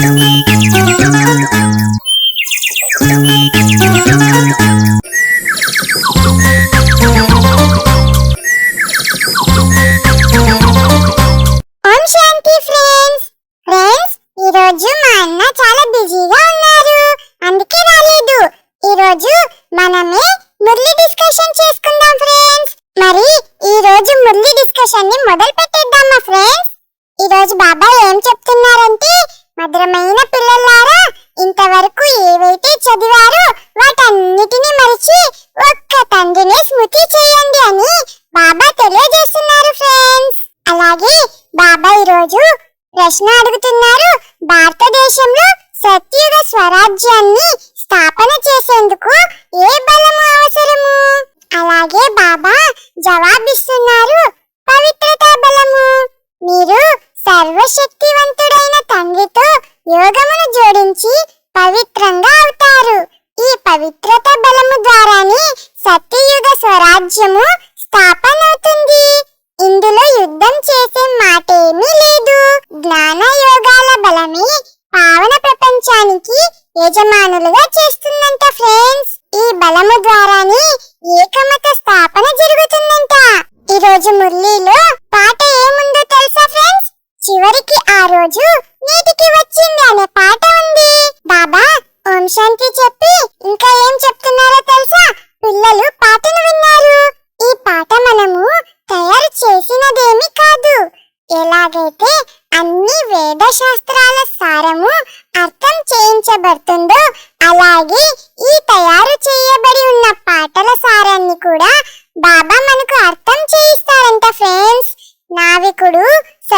మనమే మురళి డిస్కషన్ చేసుకుందాం ఫ్రెండ్స్ మరి ఈ రోజు మురళి డిస్కషన్ని మొదలు పెట్టేద్దామా ఫ్రెండ్స్ ఈ రోజు బాబా ఏం చెప్తున్నారంటే మధురమైన పిల్లలారా ఇంతవరకు ఏవైతే చదివారో వాటన్నిటిని మరిచి ఒక్క తండ్రిని చేయండి అని బాబా తెలియజేస్తున్నారు ఫ్రెండ్స్. అలాగే బాబా ఈరోజు ప్రశ్న అడుగుతున్నారు. భారతదేశంలో సత్యుగ స్వరాజ్యాన్ని స్థాపన చేసేందుకు ఏ బలము అవసరము? అలాగే బాబా జవాబిస్తున్నారు పవిత్రత బలము. మీరు సర్వశక్తివంతుడైన తండ్రితో యోగమును జోడించి పవిత్రంగా అవుతారు. ఈ పవిత్రత బలము ద్వారానే సత్యయుగ స్వరాజ్యము స్థాపనవుతుంది. ఇందులో యుద్ధం చేసే మాటేమీ లేదు. జ్ఞాన యోగాల బలమే పావన ప్రపంచానికి యజమానులుగా చేస్తుందంట ఫ్రెండ్స్. ఈ బలము ద్వారానే ఏకమత స్థాపన జరుగుతుందంట. ఈ రోజు మురళీలో పాట ఏముందో తెలుసా ఫ్రెండ్స్? చివరికి ఆ రోజు నీటికి వచ్చింది అనే పాట ఉంది. బాబా ఓం శాంతి చెప్పి ఇంకా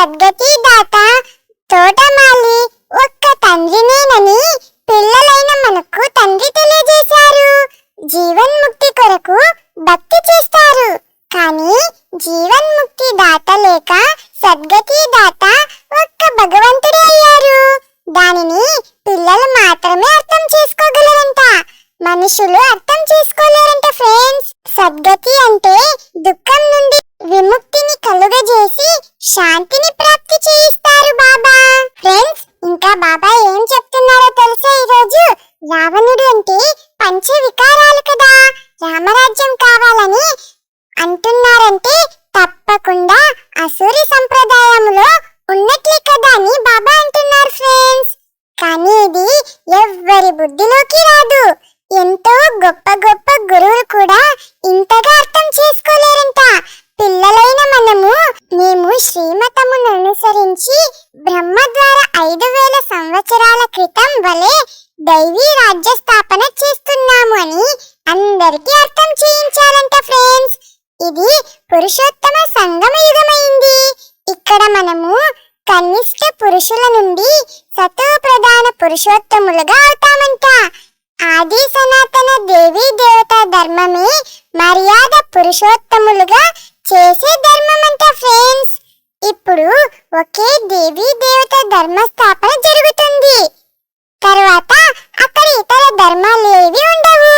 শব্দটি ఈరోజు పురుషుల నుండి సతో ప్రధాన పురుషోత్తములుగా అవుతామంట. ఆది సనాతన దేవీ దేవత ధర్మమే మర్యాద పురుషోత్తములుగా చేసే ధర్మమంట ఫ్రెండ్స్. ఇప్పుడు ఒకే దేవీ దేవత ధర్మ స్థాపన జరుగుతుంది. తరువాత అక్కడ ఇతర ధర్మాలు ఏవి ఉండవు?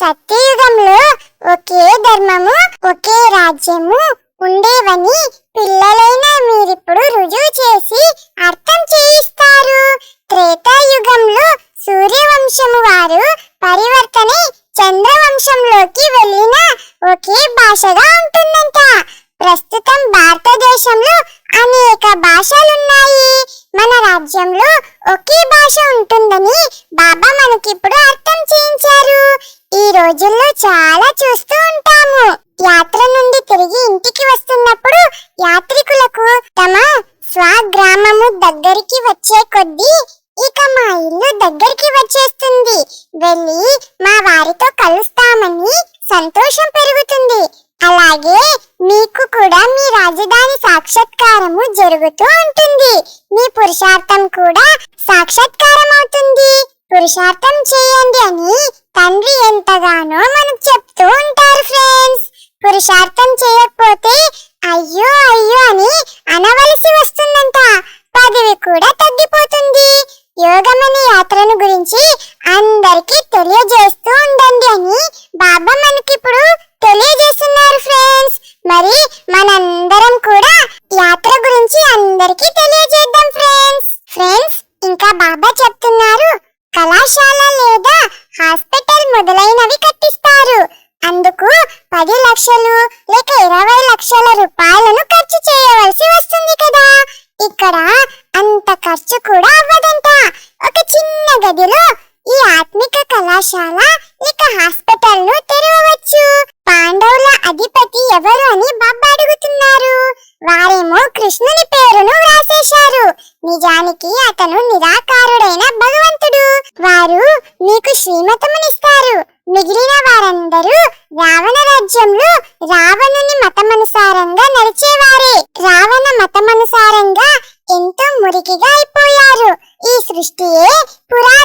సత్యయుగంలో ఒకే ధర్మము ఒకే రాజ్యము ఉండేవని పిల్లలైన మీరిప్పుడు రుజువు చేసి అర్థం చేయిస్తారు. త్రేతాయుగంలో సూర్యవంశము వారు పరివర్తనే చంద్రవంశంలోకి వెళ్ళిన ఒకే భాషగా కొద్దీ ఇక మా ఇల్లు దగ్గరికి వచ్చేస్తుంది. వెళ్ళి మా వారితో కలుస్తామని సంతోషం పెరుగుతుంది. అలాగే మీకు కూడా మీ రాజధాని సాక్షాత్కారము జరుగుతూ ఉంటుంది. మీ పురుషార్థం కూడా సాక్షాత్కారం అవుతుంది. పురుషార్థం చేయండి అని తండ్రి ఎంతగానో మనకు చెప్తూ ఉంటారు ఫ్రెండ్స్ పురుషార్థం చేయకపోతే అయ్యో అయ్యో అని అనవలసి వస్తుందంట. పదవి కూడా తగ్గిపోతుంది యోగమని యాత్రను గురించి అందరికీ తెలియజేస్తూ ఉండండి అని బాబా మనకిప్పుడు తెలియజేస్తున్నారు ఫ్రెండ్స్. మరి మనందరం కూడా యాత్ర గురించి అందరికీ తెలియజేద్దాం ఫ్రెండ్స్. ఫ్రెండ్స్ ఇంకా బాబా చెప్తున్నారు కళాశాల లేదా హాస్పిటల్ మొదలైనవి కట్టిస్తారు. అందుకు పది లక్షలు లేక ఇరవై లక్షల రూపాయలను నిజానికి అతను నిరాకారుడైన భగవంతుడు. వారు మీకు శ్రీమతమునిస్తారు. మిగిలిన వారందరూ రావణ రాజ్యంలో రావణుని మతమనుసారంగా నడిచేవారే. రావణ మతమనుసారంగా ఎంతో మురికిగా అయిపోయారు. ఈ సృష్టియే పురా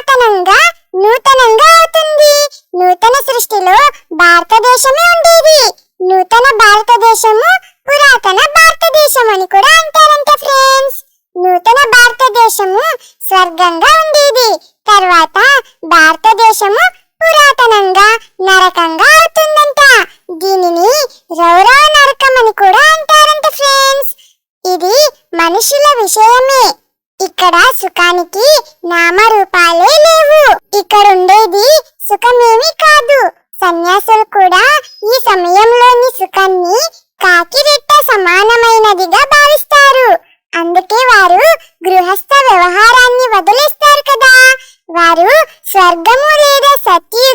తర్వాత భారతదేశము పురాతనంగా నరకంగా అవుతుందంట. దీనిని రౌరవ నరకం అని కూడా అంటారంట ఫ్రెండ్స్ ఇది మనుషుల విషయమే. ఇక్కడ సుఖానికి నామరూపాలే లేవు. ఇక్కడ ఉండేది సుఖమేమీ కాదు. సన్యాసులు కూడా ఈ సమయంలోని సుఖాన్ని కాకిరెట్ట సమానమైనదిగా భావిస్తారు. అందుకే వారు గృహస్థ వ్యవహారాన్ని వదిలేస్తారు. వారు స్వర్గము లేదా సత్యు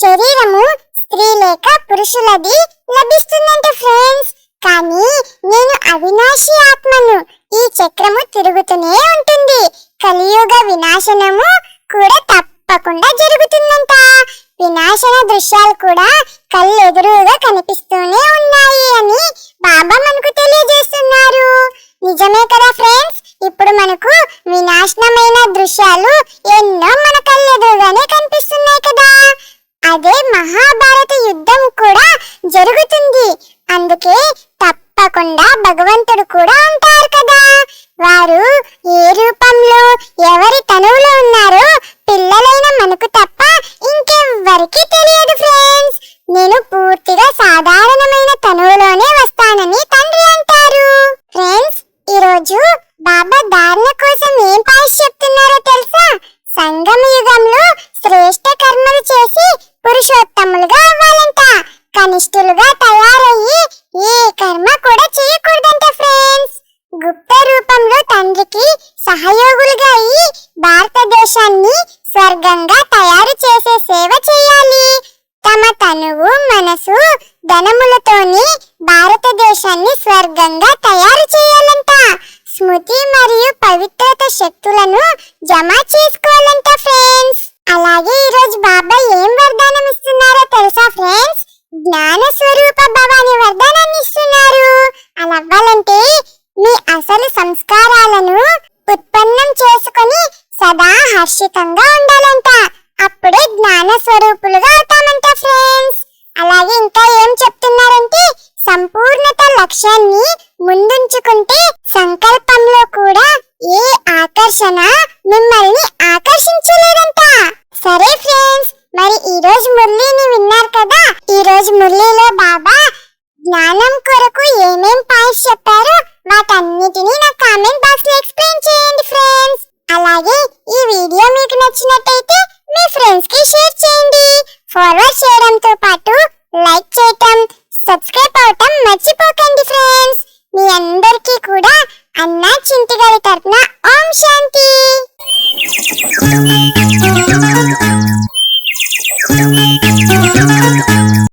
శరీరము స్త్రీ లేక పురుషులది లభిస్తుందంట ఫ్రెండ్స్ కానీ నేను అవినాశి ఆత్మను ఈ చక్రము తిరుగుతూనే ఉంటుంది. కలియుగ వినాశనము కూడా తప్పకుండా జరుగుతుందంట. వినాశన దృశ్యాలు కూడా కళ్ళెదురుగా కనిపిస్తూనే ఉన్నాయి అని బాబా మనకు తెలియజేస్తున్నారు నిజమే కదా ఫ్రెండ్స్ ఇప్పుడు మనకు వినాశనమైన దృశ్యాలు ఎన్నో మన కళ్ళెదురుగానే కనిపిస్తున్నాయి కదా అదే మహాభారత యుద్ధం కూడా జరుగుతుంది అందుకే తప్పకుండా భగవంతుడు కూడా ఉంటారు కదా వారు ఏ రూపంలో ఎవరి తనువులో ఉన్నారో పిల్లలైన మనకు తప్ప ఇంకెవ్వరికి తెలియదు ఫ్రెండ్స్ నేను పూర్తిగా సాధారణమైన తనువులోనే వస్తానని తండ్రి అంటారు ఫ్రెండ్స్ ఈరోజు బాబా ధారణ కోసం ఏం పాయిస్ చెప్తున్నారో తెలుసా సంగమ యుగంలో శ్రేష్ట కర్మలు చేసి పురుషోత్తములుగా అవ్వాలంట కనిష్ఠులుగా తయారయ్యి ఏ కర్మ కూడా చేయకూడదంట ఫ్రెండ్స్ గుప్త రూపంలో తండ్రికి సహయోగులుగా అయ్యి భారతదేశాన్ని స్వర్గంగా తయారు చేసే సేవ చేయాలి తమ తనువు మనసు ధనములతోని భారతదేశాన్ని స్వర్గంగా తయారు చేయాలంట. స్మృతి మరియు పవిత్రత శక్తులను జమ చేసుకోవాలంట ఫ్రెండ్స్. అలాగే ఈ రోజు బాబా ఏం వరదానం ఇస్తున్నారో తెలుసా ఫ్రెండ్స్? జ్ఞాన స్వరూప భవాని వరదానాన్ని ఇస్తున్నారు. ఆకర్షణ మిమ్మల్ని ఆకర్షించలేదంట. సరే ఫ్రెండ్స్ మరి ఈ రోజు మురళిని విన్నారు కదా? ఈ రోజు మురళిలో బాబా జ్ఞానం కొరకు ఏమేం పాయింట్స్ చెప్పారో? వాటన్నిటిని నా కామెంట్ బాక్స్లో ఎక్స్ప్లెయిన్ చేయండి ఫ్రెండ్స్. అలాగే ఈ వీడియో మీకు నచ్చినట్టయితే మీ ఫ్రెండ్స్కి షేర్ చేయండి. ఫార్వర్డ్ చేయడంతో పాటు లైక్ చేయటం సబ్స్క్రైబ్ అవటం మర్చిపోకండి ఫ్రెండ్స్. మీ అందరికీ కూడా ಅನ್ನ ಚಿಂಟಿಗಳ ತರ್ನ ಓಂ ಶಾಂತಿ Thank you.